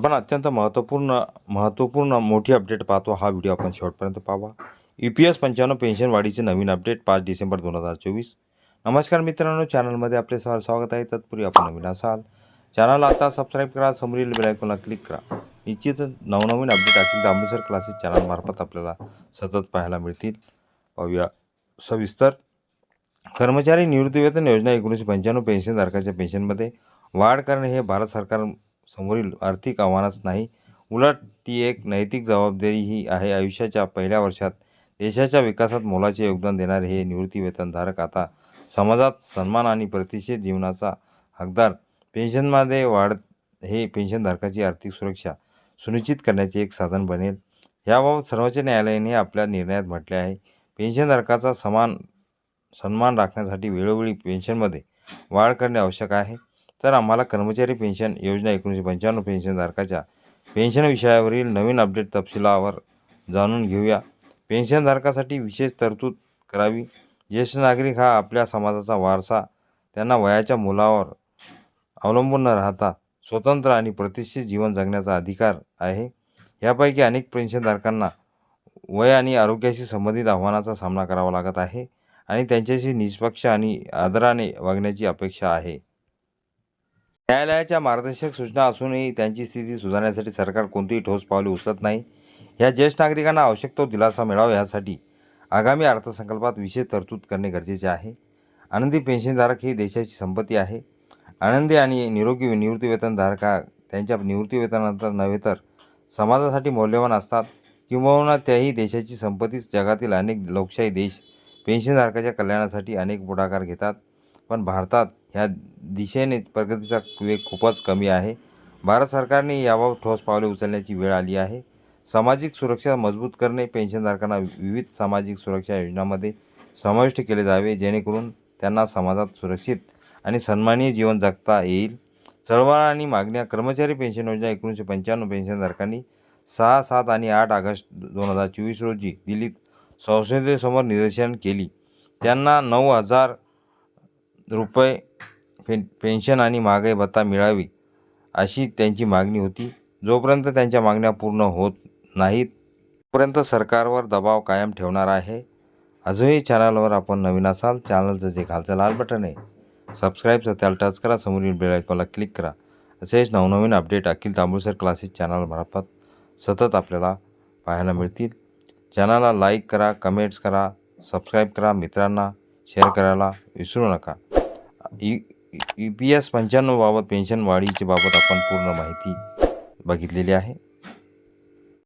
आपण अत्यंत महत्त्वपूर्ण महत्त्वपूर्ण मोठी अपडेट पाहतो हा व्हिडिओ आपण शेवटपर्यंत पाहावा. यू पी एस पंच्याण्णव पेन्शन वाढीचे नवीन अपडेट पाच डिसेंबर दोन हजार चोवीस. नमस्कार मित्रांनो चॅनलमध्ये आपले सर स्वागत आहे. तत्पूर्वी आपण नवीन असाल चॅनल आता सबस्क्राईब करा समोरील बेलायकॉनला क्लिक करा. निश्चितच नवनवीन अपडेट असतील तर अमृतसर क्लासेस चॅनलमार्फत आपल्याला सतत पाहायला मिळतील. पाहूया. सविस्तर कर्मचारी निवृत्तीवेतन योजना एकोणीसशे पंच्याण्णव पेन्शनधारकाच्या पेन्शनमध्ये वाढ करणे हे भारत सरकार समोरील आर्थिक आव्हानच नाही. उलट ती एक नैतिक जबाबदारीही आहे. आयुष्याच्या पहिल्या वर्षात देशाच्या विकासात मोलाचे योगदान देणारे हे निवृत्तीवेतनधारक आता समाजात सन्मान आणि प्रतिष्ठित जीवनाचा हकदार. पेन्शनमध्ये वाढ हे पेन्शनधारकाची आर्थिक सुरक्षा सुनिश्चित करण्याचे एक साधन बनेल. याबाबत सर्वोच्च न्यायालयाने आपल्या निर्णयात म्हटले आहे. पेन्शनधारकाचा समान सन्मान राखण्यासाठी वेळोवेळी पेन्शनमध्ये वाढ करणे आवश्यक आहे. तर आम्हाला कर्मचारी पेन्शन योजना एकोणीसशे पंच्याण्णव पेन्शनधारकाच्या पेन्शन विषयावरील नवीन अपडेट तपशिलावर जाणून घेऊया. पेन्शनधारकासाठी विशेष तरतूद करावी. ज्येष्ठ नागरिक हा आपल्या समाजाचा वारसा त्यांना वयाच्या मुलावर अवलंबून न राहता स्वतंत्र आणि प्रतिष्ठित जीवन जगण्याचा अधिकार आहे. यापैकी अनेक पेन्शनधारकांना वय आणि आरोग्याशी संबंधित आव्हानाचा सामना करावा लागत आहे आणि त्यांच्याशी निष्पक्ष आणि आदराने वागण्याची अपेक्षा आहे. न्यायालयाच्या मार्गदर्शक सूचना असूनही त्यांची स्थिती सुधारण्यासाठी सरकार कोणतीही ठोस पावले उचलत नाही. या ज्येष्ठ नागरिकांना आवश्यक तो दिलासा मिळावा यासाठी आगामी अर्थसंकल्पात विशेष तरतूद करणे गरजेचे आहे. आनंदी पेन्शनधारक ही देशाची संपत्ती आहे. आनंदी आणि निरोगी निवृत्तीवेतनधारक त्यांच्या निवृत्तीवेतनानंतर नव्हे तर समाजासाठी मौल्यवान असतात. किंबहुना त्याही देशाची संपत्तीच जगातील अनेक लोकशाही देश पेन्शनधारकाच्या कल्याणासाठी अनेक पुढाकार घेतात. पण भारतात ह्या दिशेने प्रगतीचा वेग खूपच कमी आहे. भारत सरकारने याबाबत ठोस पावले उचलण्याची वेळ आली आहे. सामाजिक सुरक्षा मजबूत करणे पेन्शनधारकांना विविध सामाजिक सुरक्षा योजनांमध्ये समाविष्ट केले जावे जेणेकरून त्यांना समाजात सुरक्षित आणि सन्मानीय जीवन जगता येईल. चळवळ आणि मागण्या कर्मचारी पेन्शन योजना एकोणीसशे पंच्याण्णव पेन्शनधारकांनी सहा सात आणि आठ ऑगस्ट दोन हजार चोवीस रोजी दिल्लीत संसदेसमोर निदर्शन केली. त्यांना नऊ हजार रुपये पेन पेन्शन आणि महागाई भत्ता मिळावी अशी त्यांची मागणी होती. जोपर्यंत त्यांच्या मागण्या पूर्ण होत नाहीत तोपर्यंत सरकारवर दबाव कायम ठेवणार आहे. अजूनही चॅनलवर आपण नवीन असाल चॅनलचं जे खालचं लाल बटन आहे सबस्क्राईबचं त्याला टच करा समोरील बेल आयकॉनला क्लिक करा. असेच नवनवीन अपडेट अखिल तांबुळसर क्लासेस चॅनलमार्फत सतत आपल्याला पाहायला मिळतील. चॅनलला लाईक करा कमेंट्स करा सबस्क्राईब करा मित्रांना शेअर करायला विसरू नका. ई ई पी एस पंच्याण्णवबाबत पेन्शन वाढीची बाबत आपण पूर्ण माहिती बघितलेली आहे